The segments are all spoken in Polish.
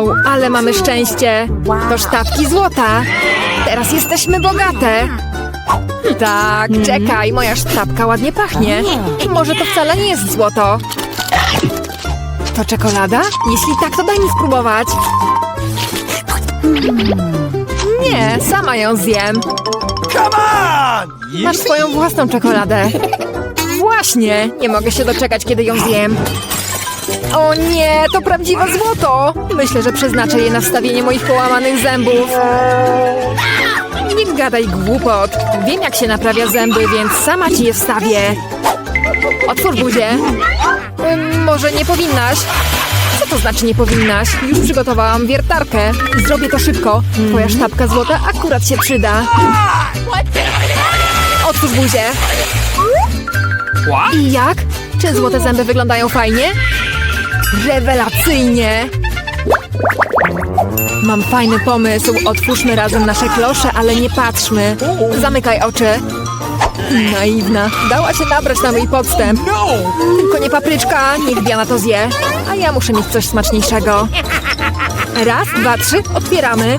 Wow, ale mamy szczęście. To sztabki złota. Teraz jesteśmy bogate. Tak, czekaj, moja sztabka ładnie pachnie. Może to wcale nie jest złoto. To czekolada? Jeśli tak, to daj mi spróbować. Nie, sama ją zjem. Come on! Masz swoją własną czekoladę. Właśnie, nie mogę się doczekać, kiedy ją zjem. O nie, to prawdziwe złoto! Myślę, że przeznaczę je na wstawienie moich połamanych zębów. Nie gadaj głupot. Wiem, jak się naprawia zęby, więc sama ci je wstawię. Otwórz buzię. Ym, może nie powinnaś? Co to znaczy nie powinnaś? Już przygotowałam wiertarkę. Zrobię to szybko. Twoja sztabka złota akurat się przyda. Otwórz buzię. I jak? Czy złote zęby wyglądają fajnie? Rewelacyjnie! Mam fajny pomysł. Otwórzmy razem nasze klosze, ale nie patrzmy. Zamykaj oczy. Naiwna. Dała się nabrać na mój podstęp. No! Tylko nie papryczka, niech Diana to zje. A ja muszę mieć coś smaczniejszego. Raz, dwa, trzy, otwieramy.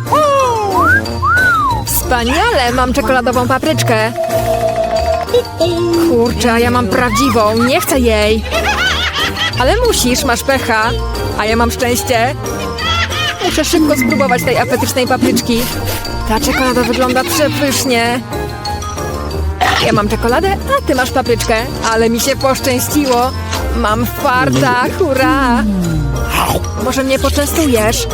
Wspaniale, mam czekoladową papryczkę. Kurczę, a ja mam prawdziwą, nie chcę jej. Ale musisz, masz pecha. A ja mam szczęście. Muszę szybko spróbować tej apetycznej papryczki. Ta czekolada wygląda przepysznie. Ja mam czekoladę, a ty masz papryczkę. Ale mi się poszczęściło. Mam farta, hurra! Może mnie poczęstujesz?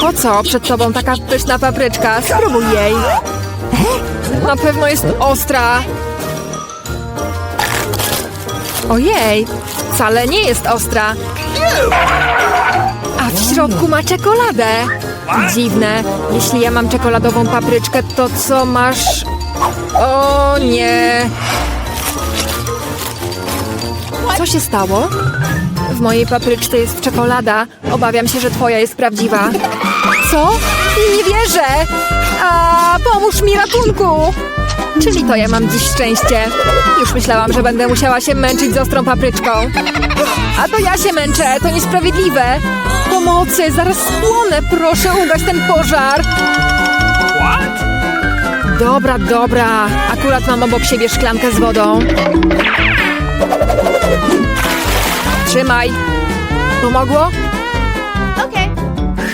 Po co przed tobą taka pyszna papryczka? Spróbuj jej. Na pewno jest ostra. Ojej, wcale nie jest ostra. A w środku ma czekoladę. Dziwne. Jeśli ja mam czekoladową papryczkę, to co masz? O nie. Co się stało? W mojej papryczce jest czekolada. Obawiam się, że twoja jest prawdziwa. Co? Nie wierzę! A pomóż mi ratunku! Czyli to ja mam dziś szczęście. Już myślałam, że będę musiała się męczyć z ostrą papryczką. A to ja się męczę, to niesprawiedliwe. Pomocy, zaraz spłonę, proszę ugaś ten pożar. What? Dobra, dobra. Akurat mam obok siebie szklankę z wodą. Trzymaj. Pomogło?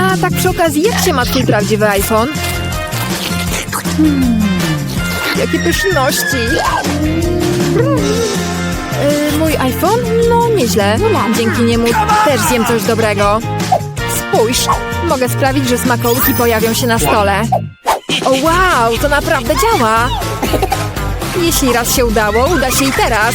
A tak przy okazji, jak się ma twój prawdziwy iPhone? Hmm, Jakie pyszności! Yy, mój iPhone? No, nieźle. Dzięki niemu też zjem coś dobrego. Spójrz, mogę sprawić, że smakołyki pojawią się na stole. O wow, to naprawdę działa! Jeśli raz się udało, uda się i teraz.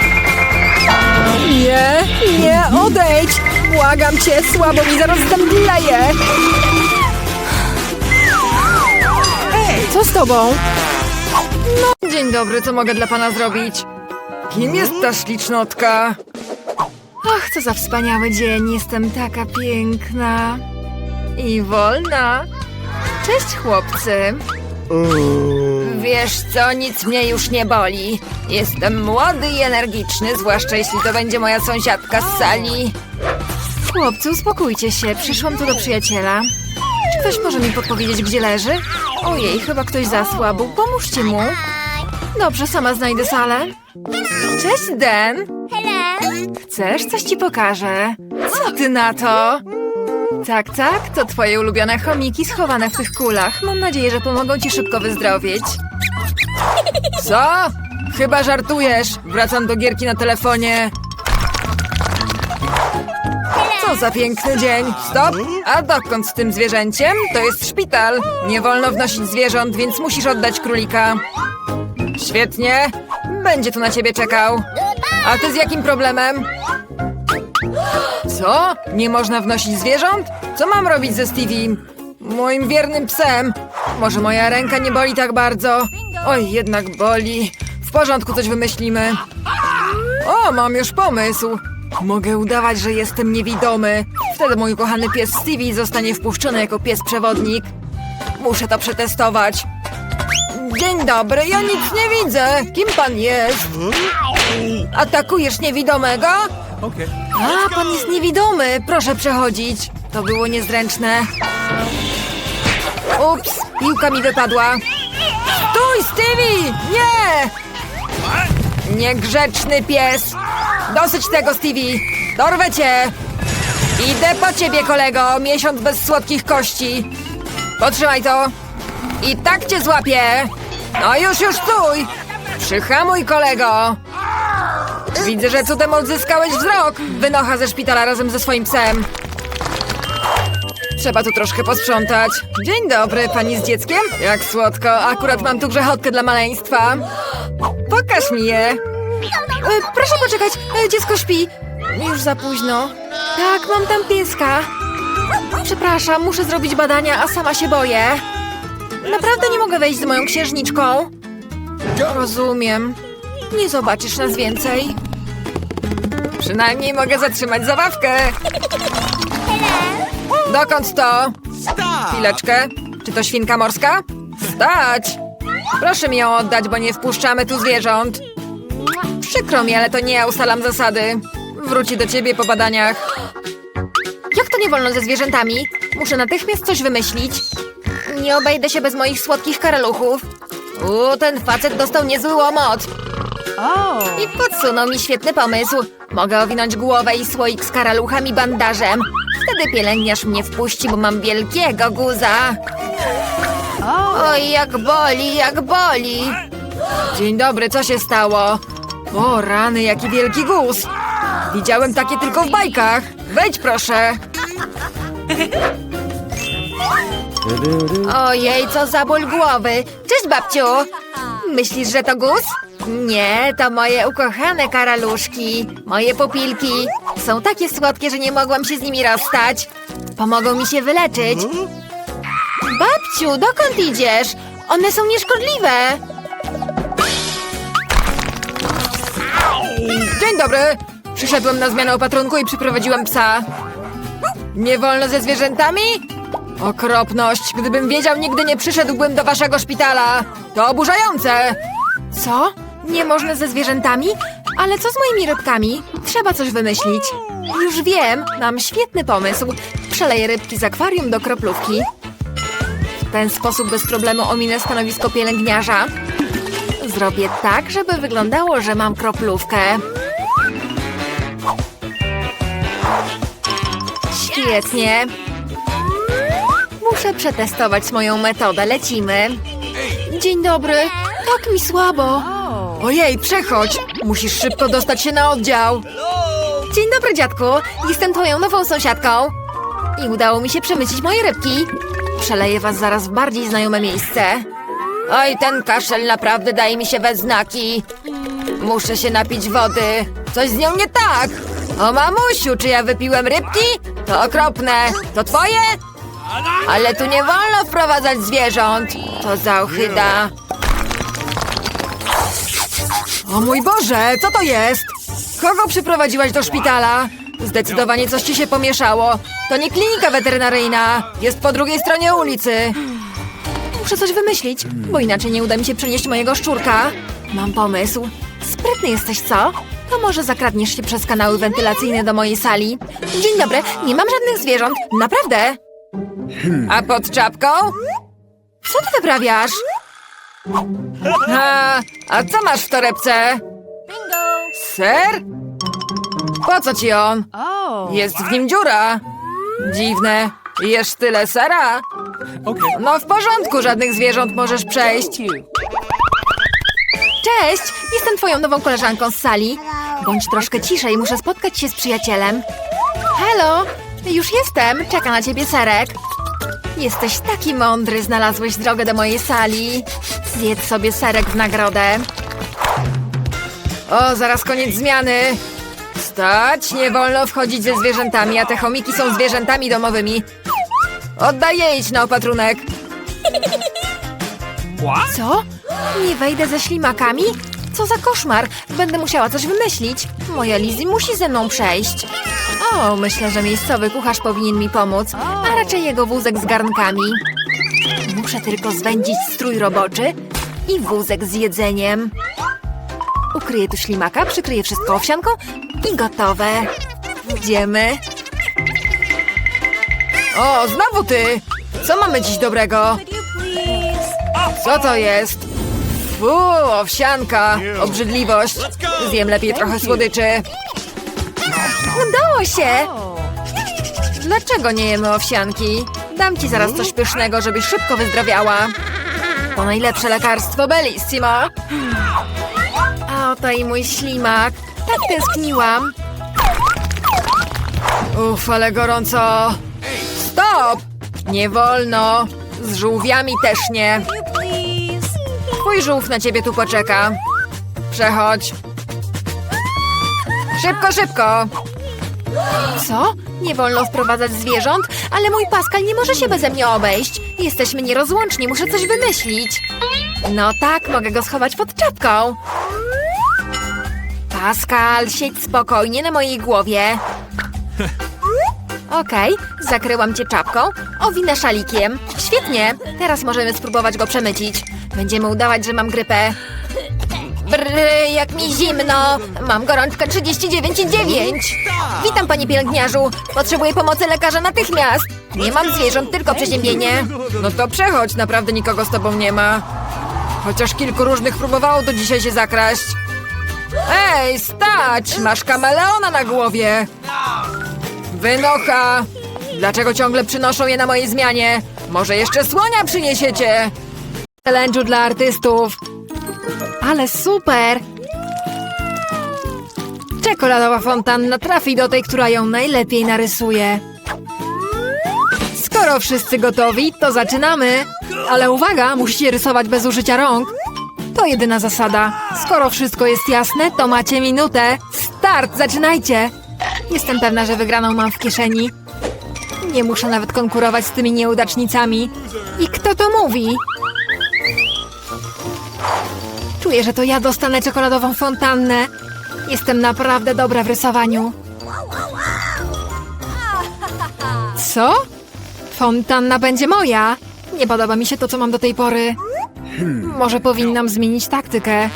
Odejdź! Błagam cię, słabo mi zaraz zemdleje! Co z tobą? No, dzień dobry, co mogę dla pana zrobić? Kim jest ta ślicznotka? Ach, co za wspaniały dzień, jestem taka piękna i wolna. Cześć, chłopcy. Wiesz co, nic mnie już nie boli. Jestem młody i energiczny, zwłaszcza jeśli to będzie moja sąsiadka z sali. Chłopcy, uspokójcie się, przyszłam tu do przyjaciela. Czy ktoś może mi podpowiedzieć, gdzie leży? Ojej, chyba ktoś zasłabł, pomóżcie mu. Dobrze, sama znajdę salę. Cześć, Dan. Chcesz? Coś ci pokażę. Co ty na to? Tak, tak, to twoje ulubione chomiki schowane w tych kulach. Mam nadzieję, że pomogą ci szybko wyzdrowieć. Co? Chyba żartujesz. Wracam do gierki na telefonie. Co za piękny dzień. Stop. A dokąd z tym zwierzęciem? To jest szpital. Nie wolno wnosić zwierząt, więc musisz oddać królika. Świetnie. Będzie tu na ciebie czekał. A ty z jakim problemem? Co? Nie można wnosić zwierząt? Co mam robić ze Stevie? Moim wiernym psem. Może moja ręka nie boli tak bardzo? Oj, jednak boli. W porządku, coś wymyślimy. O, mam już pomysł. Mogę udawać, że jestem niewidomy. Wtedy mój kochany pies Stevie zostanie wpuszczony jako pies przewodnik. Muszę to przetestować. Dzień dobry, ja nic nie widzę. Kim pan jest? Atakujesz niewidomego? A, pan jest niewidomy. Proszę przechodzić. To było niezręczne. Ups, piłka mi wypadła. Stój, Stevie! Nie! Niegrzeczny pies! Dosyć tego, Stevie! Dorwę cię! Idę po ciebie, kolego! Miesiąc bez słodkich kości! Potrzymaj to! I tak cię złapię! No już, już stój! Przyhamuj, kolego! Widzę, że cudem odzyskałeś wzrok! Wynocha ze szpitala razem ze swoim psem. Trzeba tu troszkę posprzątać. Dzień dobry, pani z dzieckiem? Jak słodko, akurat mam tu grzechotkę dla maleństwa. Pokaż mi je. E, proszę poczekać, e, dziecko śpi. Już za późno. Tak, mam tam pieska. Przepraszam, muszę zrobić badania, a sama się boję. Naprawdę nie mogę wejść z moją księżniczką. Rozumiem. Nie zobaczysz nas więcej. Przynajmniej mogę zatrzymać zabawkę. Dokąd to? Chwileczkę. Czy to świnka morska? Stać! Proszę mi ją oddać, bo nie wpuszczamy tu zwierząt. Przykro mi, ale to nie ja ustalam zasady. Wróci do ciebie po badaniach. Jak to nie wolno ze zwierzętami? Muszę natychmiast coś wymyślić. Nie obejdę się bez moich słodkich karaluchów. U, ten facet dostał niezły łomot. I podsunął mi świetny pomysł. Mogę owinąć głowę i słoik z karaluchami bandażem. Wtedy pielęgniarz mnie wpuści, bo mam wielkiego guza. Oj, jak boli, jak boli. Dzień dobry, co się stało? O, rany, jaki wielki guz. Widziałem takie tylko w bajkach. Wejdź proszę. Ojej, co za ból głowy. Cześć, babciu. Myślisz, że to guz? Nie, to moje ukochane karaluszki. Moje pupilki. Są takie słodkie, że nie mogłam się z nimi rozstać. Pomogą mi się wyleczyć. Babciu, dokąd idziesz? One są nieszkodliwe. Dzień dobry. Przyszedłem na zmianę opatrunku i przyprowadziłem psa. Nie wolno ze zwierzętami? Okropność! Gdybym wiedział, nigdy nie przyszedłbym do waszego szpitala! To oburzające! Co? Nie można ze zwierzętami? Ale co z moimi rybkami? Trzeba coś wymyślić. Już wiem, mam świetny pomysł. Przeleję rybki z akwarium do kroplówki. W ten sposób bez problemu ominę stanowisko pielęgniarza. Zrobię tak, żeby wyglądało, że mam kroplówkę. Świetnie. Muszę przetestować moją metodę. Lecimy. Dzień dobry. Tak mi słabo. Ojej, przechodź. Musisz szybko dostać się na oddział. Dzień dobry, dziadku. Jestem twoją nową sąsiadką. I udało mi się przemycić moje rybki. Przeleję was zaraz w bardziej znajome miejsce. Oj, ten kaszel naprawdę daje mi się we znaki. Muszę się napić wody. Coś z nią nie tak. O mamusiu, czy ja wypiłem rybki? To okropne. To twoje? Ale tu nie wolno wprowadzać zwierząt. To za ochyda. O mój Boże, co to jest? Kogo przyprowadziłaś do szpitala? Zdecydowanie coś ci się pomieszało. To nie klinika weterynaryjna. Jest po drugiej stronie ulicy. Muszę coś wymyślić, bo inaczej nie uda mi się przenieść mojego szczurka. Mam pomysł. Sprytny jesteś, co? To może zakradniesz się przez kanały wentylacyjne do mojej sali. Dzień dobry, nie mam żadnych zwierząt. Naprawdę. A pod czapką? Co ty wyprawiasz? A, a co masz w torebce? Ser? Po co ci on? Jest w nim dziura. Dziwne. Jesz tyle sera? Okay. No w porządku, żadnych zwierząt możesz przejść. Cześć, jestem twoją nową koleżanką z sali. Bądź troszkę ciszej, muszę spotkać się z przyjacielem. Halo, już jestem, czeka na ciebie serek. Jesteś taki mądry, znalazłeś drogę do mojej sali. Zjedz sobie serek w nagrodę. O, zaraz koniec zmiany. Stać, nie wolno wchodzić ze zwierzętami, a te chomiki są zwierzętami domowymi. Oddaj jej idź na opatrunek. Co? Nie wejdę ze ślimakami? Co za koszmar! Będę musiała coś wymyślić. Moja Lizzie musi ze mną przejść. O, myślę, że miejscowy kucharz powinien mi pomóc, raczej jego wózek z garnkami. Muszę tylko zwędzić strój roboczy i wózek z jedzeniem. Ukryję tu ślimaka, przykryję wszystko owsianką i gotowe. Idziemy. O, znowu ty! Co mamy dziś dobrego? Co to jest? Fu, owsianka, obrzydliwość. Zjem lepiej trochę słodyczy. Udało się! Dlaczego nie jemy owsianki? Dam ci zaraz coś pysznego, żebyś szybko wyzdrowiała. To najlepsze lekarstwo Bellissimo. A oto i mój ślimak. Tak tęskniłam. Uff, ale gorąco. Stop! Nie wolno. Z żółwiami też nie. Twój żółw na ciebie tu poczeka. Przechodź. Szybko, szybko. Co? Nie wolno wprowadzać zwierząt? Ale mój Pascal nie może się beze mnie obejść. Jesteśmy nierozłączni, muszę coś wymyślić. No tak, mogę go schować pod czapką. Pascal, siedź spokojnie na mojej głowie. Okej, zakryłam cię czapką, owinę szalikiem. Świetnie, teraz możemy spróbować go przemycić. Będziemy udawać, że mam grypę. Brr, jak mi zimno. Mam gorączkę 39,9. Witam, panie pielęgniarzu. Potrzebuję pomocy lekarza natychmiast. Nie mam zwierząt, tylko przeziębienie. No to przechodź, naprawdę nikogo z tobą nie ma. Chociaż kilku różnych próbowało do dzisiaj się zakraść. Ej, stać! Masz kameleona na głowie. Wynocha! Dlaczego ciągle przynoszą je na mojej zmianie? Może jeszcze słonia przyniesiecie? Challenge'u dla artystów. Ale super! Czekoladowa fontanna trafi do tej, która ją najlepiej narysuje. Skoro wszyscy gotowi, to zaczynamy. Ale uwaga, musicie rysować bez użycia rąk. To jedyna zasada. Skoro wszystko jest jasne, to macie minutę. Start, zaczynajcie! Jestem pewna, że wygraną mam w kieszeni. Nie muszę nawet konkurować z tymi nieudacznicami. I kto to mówi? Czuję, że to ja dostanę czekoladową fontannę. Jestem naprawdę dobra w rysowaniu. Co? Fontanna będzie moja. Nie podoba mi się to, co mam do tej pory. Może powinnam zmienić taktykę.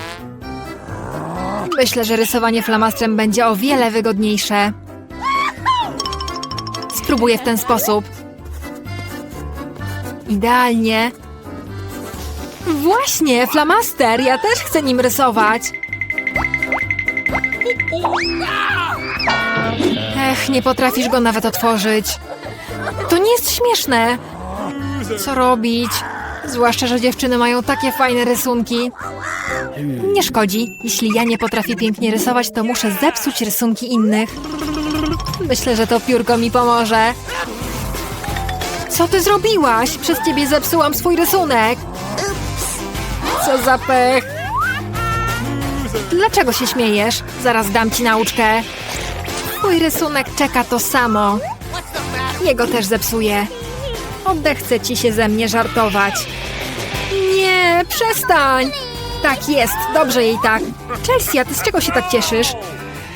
Myślę, że rysowanie flamastrem będzie o wiele wygodniejsze. Spróbuję w ten sposób. Idealnie. Właśnie, flamaster! Ja też chcę nim rysować. Ech, nie potrafisz go nawet otworzyć. To nie jest śmieszne. Co robić? Zwłaszcza, że dziewczyny mają takie fajne rysunki. Nie szkodzi. Jeśli ja nie potrafię pięknie rysować, to muszę zepsuć rysunki innych. Myślę, że to piórko mi pomoże. Co ty zrobiłaś? Przez ciebie zepsułam swój rysunek. Co za pech. Dlaczego się śmiejesz? Zaraz dam ci nauczkę. Twój rysunek czeka to samo. Jego też zepsuję. Odechce ci się ze mnie żartować. Nie, przestań! Tak jest, dobrze jej tak. Chelsea, a ty z czego się tak cieszysz?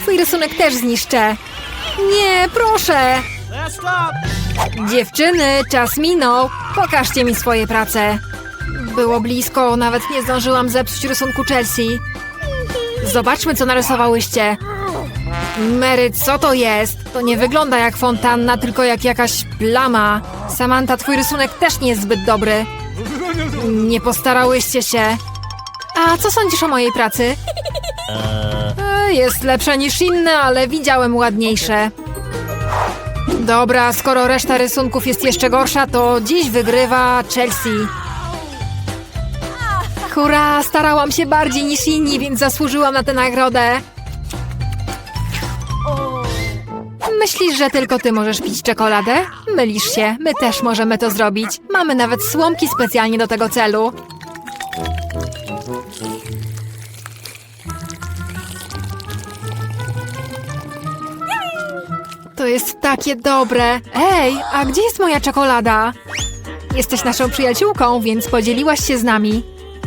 Twój rysunek też zniszczę. Nie, proszę! Dziewczyny, czas minął. Pokażcie mi swoje prace. Było blisko, nawet nie zdążyłam zepsuć rysunku Chelsea. Zobaczmy, co narysowałyście. Mary, co to jest? To nie wygląda jak fontanna, tylko jak jakaś plama. Samantha, twój rysunek też nie jest zbyt dobry. Nie postarałyście się. A co sądzisz o mojej pracy? E, Jest lepsza niż inne, ale widziałem ładniejsze. Dobra, skoro reszta rysunków jest jeszcze gorsza, to dziś wygrywa Chelsea. Hurra, starałam się bardziej niż inni, więc zasłużyłam na tę nagrodę. Myślisz, że tylko ty możesz pić czekoladę? Mylisz się, my też możemy to zrobić. Mamy nawet słomki specjalnie do tego celu. To jest takie dobre. Ej, a gdzie jest moja czekolada? Jesteś naszą przyjaciółką, więc podzieliłaś się z nami.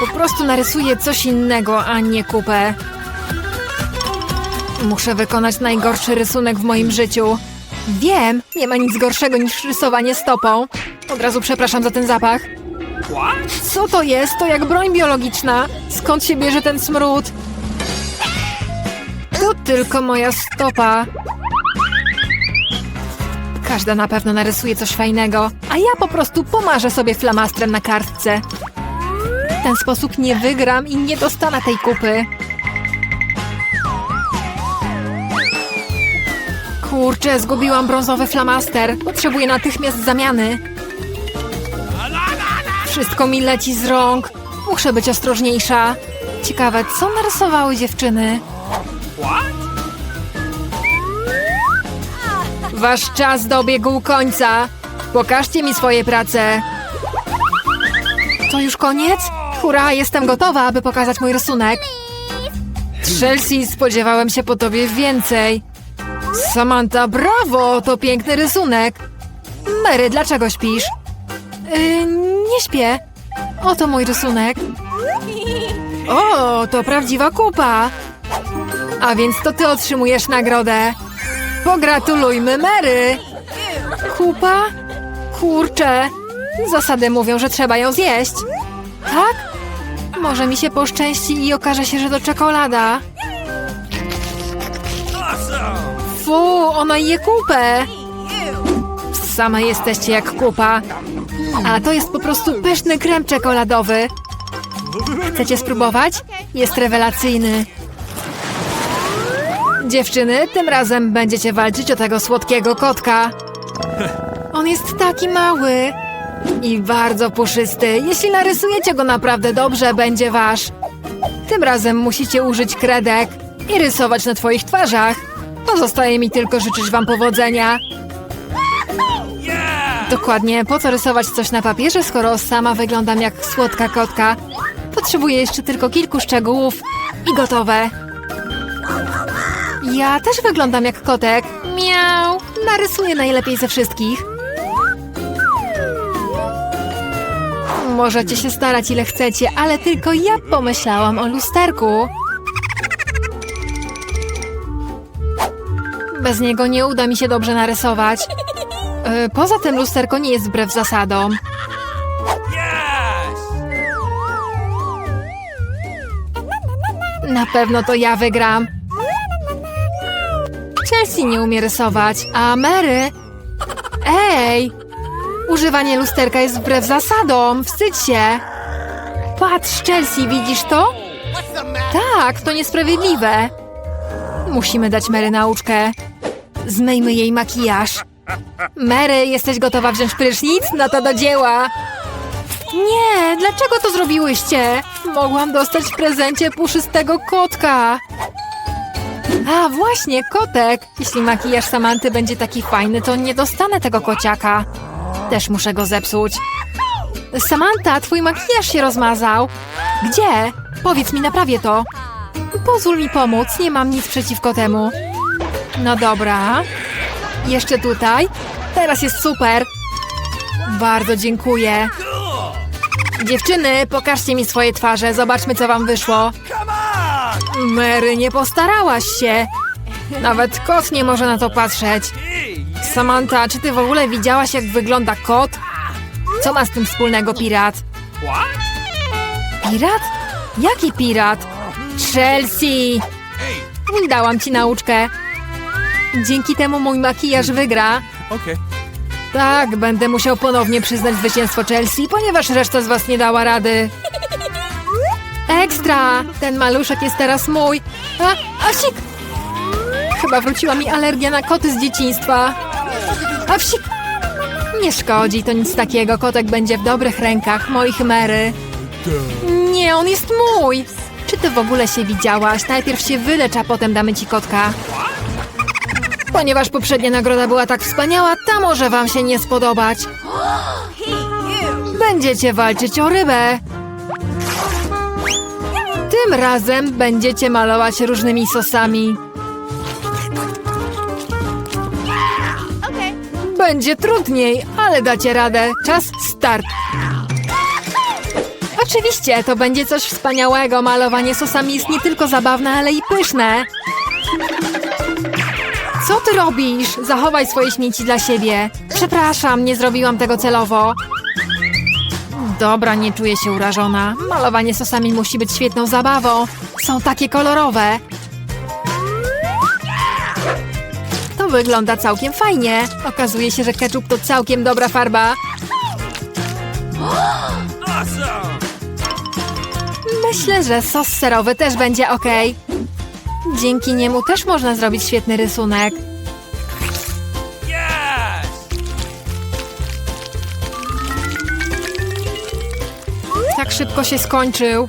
Po prostu narysuję coś innego, a nie kupę. Muszę wykonać najgorszy rysunek w moim życiu. Wiem, nie ma nic gorszego niż rysowanie stopą. Od razu przepraszam za ten zapach. Co to jest? To jak broń biologiczna. Skąd się bierze ten smród? To tylko moja stopa. Każda na pewno narysuje coś fajnego, a ja po prostu pomarzę sobie flamastrem na kartce. W ten sposób nie wygram i nie dostanę tej kupy. Kurczę, zgubiłam brązowy flamaster. Potrzebuję natychmiast zamiany. Wszystko mi leci z rąk. Muszę być ostrożniejsza. Ciekawe, co narysowały dziewczyny? Wasz czas dobiegł końca. Pokażcie mi swoje prace. To już koniec? Hurra, jestem gotowa, aby pokazać mój rysunek. Chelsea, spodziewałem się po tobie więcej. Samantha, brawo, to piękny rysunek. Mary, dlaczego śpisz? Yy, nie śpię. Oto mój rysunek. O, to prawdziwa kupa. A więc to ty otrzymujesz nagrodę. Pogratulujmy Mary! Kupa? Kurczę. Zasady mówią, że trzeba ją zjeść. Tak? Może mi się poszczęści i okaże się, że to czekolada. Fu, ona je kupę. Same jesteście jak kupa. A to jest po prostu pyszny krem czekoladowy. Chcecie spróbować? Jest rewelacyjny. Dziewczyny, tym razem będziecie walczyć o tego słodkiego kotka. On jest taki mały i bardzo puszysty. Jeśli narysujecie go naprawdę dobrze, będzie wasz. Tym razem musicie użyć kredek i rysować na twoich twarzach. Pozostaje mi tylko życzyć wam powodzenia. Dokładnie, po co rysować coś na papierze, skoro sama wyglądam jak słodka kotka? Potrzebuję jeszcze tylko kilku szczegółów i gotowe. Ja też wyglądam jak kotek. Miau! Narysuję najlepiej ze wszystkich. Możecie się starać ile chcecie, ale tylko ja pomyślałam o lusterku. Bez niego nie uda mi się dobrze narysować. E, Poza tym lusterko nie jest wbrew zasadom. Na pewno to ja wygram. Chelsea nie umie rysować, a Mary... Ej! Używanie lusterka jest wbrew zasadom. Wstydź się. Patrz, Chelsea, widzisz to? Tak, to niesprawiedliwe. Musimy dać Mary nauczkę. Zmyjmy jej makijaż. Mary, jesteś gotowa wziąć prysznic? No to do dzieła. Nie, dlaczego to zrobiłyście? Mogłam dostać w prezencie puszystego kotka. A, właśnie, kotek. Jeśli makijaż Samanty będzie taki fajny, to nie dostanę tego kociaka. Też muszę go zepsuć. Samanta, twój makijaż się rozmazał. Gdzie? Powiedz mi, naprawię to. Pozwól mi pomóc, nie mam nic przeciwko temu. No dobra. Jeszcze tutaj. Teraz jest super. Bardzo dziękuję. Dziewczyny, pokażcie mi swoje twarze, zobaczmy co wam wyszło. Mary, nie postarałaś się. Nawet kot nie może na to patrzeć. Samantha, czy ty w ogóle widziałaś jak wygląda kot? Co ma z tym wspólnego pirat? Pirat? Jaki pirat? Chelsea! Dałam ci nauczkę. Dzięki temu mój makijaż wygra. Okay. Tak, będę musiał ponownie przyznać zwycięstwo Chelsea, ponieważ reszta z was nie dała rady. Ekstra! Ten maluszek jest teraz mój. A, Asik! Chyba wróciła mi alergia na koty z dzieciństwa. A wsik! Nie szkodzi, to nic takiego. Kotek będzie w dobrych rękach, moich Mary. Nie, on jest mój! Czy ty w ogóle się widziałaś? Najpierw się wylecz, a potem damy ci kotka. Ponieważ poprzednia nagroda była tak wspaniała, ta może wam się nie spodobać. Będziecie walczyć o rybę. Tym razem będziecie malować różnymi sosami. Będzie trudniej, ale dacie radę. Czas start. Oczywiście, to będzie coś wspaniałego. Malowanie sosami jest nie tylko zabawne, ale i pyszne. Co ty robisz? Zachowaj swoje śmieci dla siebie. Przepraszam, nie zrobiłam tego celowo. Dobra, nie czuję się urażona. Malowanie sosami musi być świetną zabawą. Są takie kolorowe. Wygląda całkiem fajnie. Okazuje się, że ketchup to całkiem dobra farba. Myślę, że sos serowy też będzie ok. Dzięki niemu też można zrobić świetny rysunek. Tak szybko się skończył.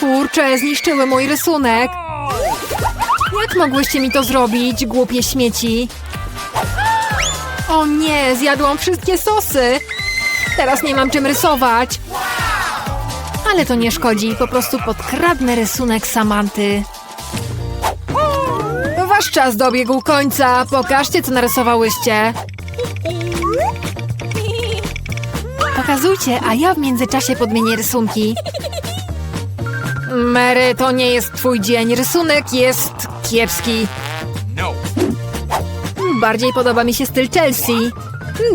Kurczę, zniszczyły mój rysunek. Jak mogłyście mi to zrobić, głupie śmieci? O nie, zjadłam wszystkie sosy! Teraz nie mam czym rysować. Ale to nie szkodzi, po prostu podkradnę rysunek Samanty. Wasz czas dobiegł końca. Pokażcie, co narysowałyście. Pokazujcie, a ja w międzyczasie podmienię rysunki. Mary, to nie jest twój dzień. Rysunek jest kiepski. No. Bardziej podoba mi się styl Chelsea.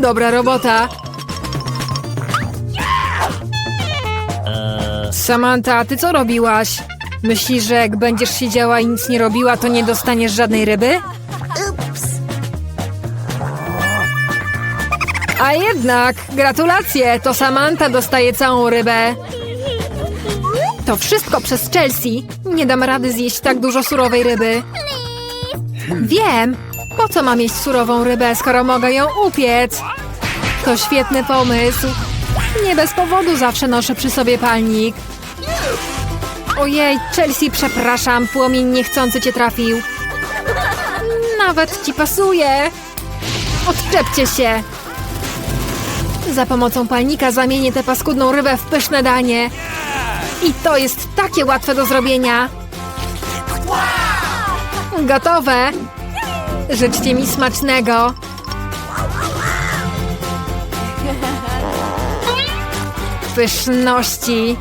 Dobra robota. Samantha, ty co robiłaś? Myślisz, że jak będziesz siedziała i nic nie robiła, to nie dostaniesz żadnej ryby? A jednak, gratulacje, to Samantha dostaje całą rybę. To wszystko przez Chelsea. Nie dam rady zjeść tak dużo surowej ryby. Wiem. Po co mam jeść surową rybę, skoro mogę ją upiec? To świetny pomysł. Nie bez powodu zawsze noszę przy sobie palnik. Ojej, Chelsea, przepraszam, płomień niechcący cię trafił. Nawet ci pasuje. Odczepcie się. Za pomocą palnika zamienię tę paskudną rybę w pyszne danie. I to jest takie łatwe do zrobienia. Gotowe. Życzcie mi smacznego. Pyszności.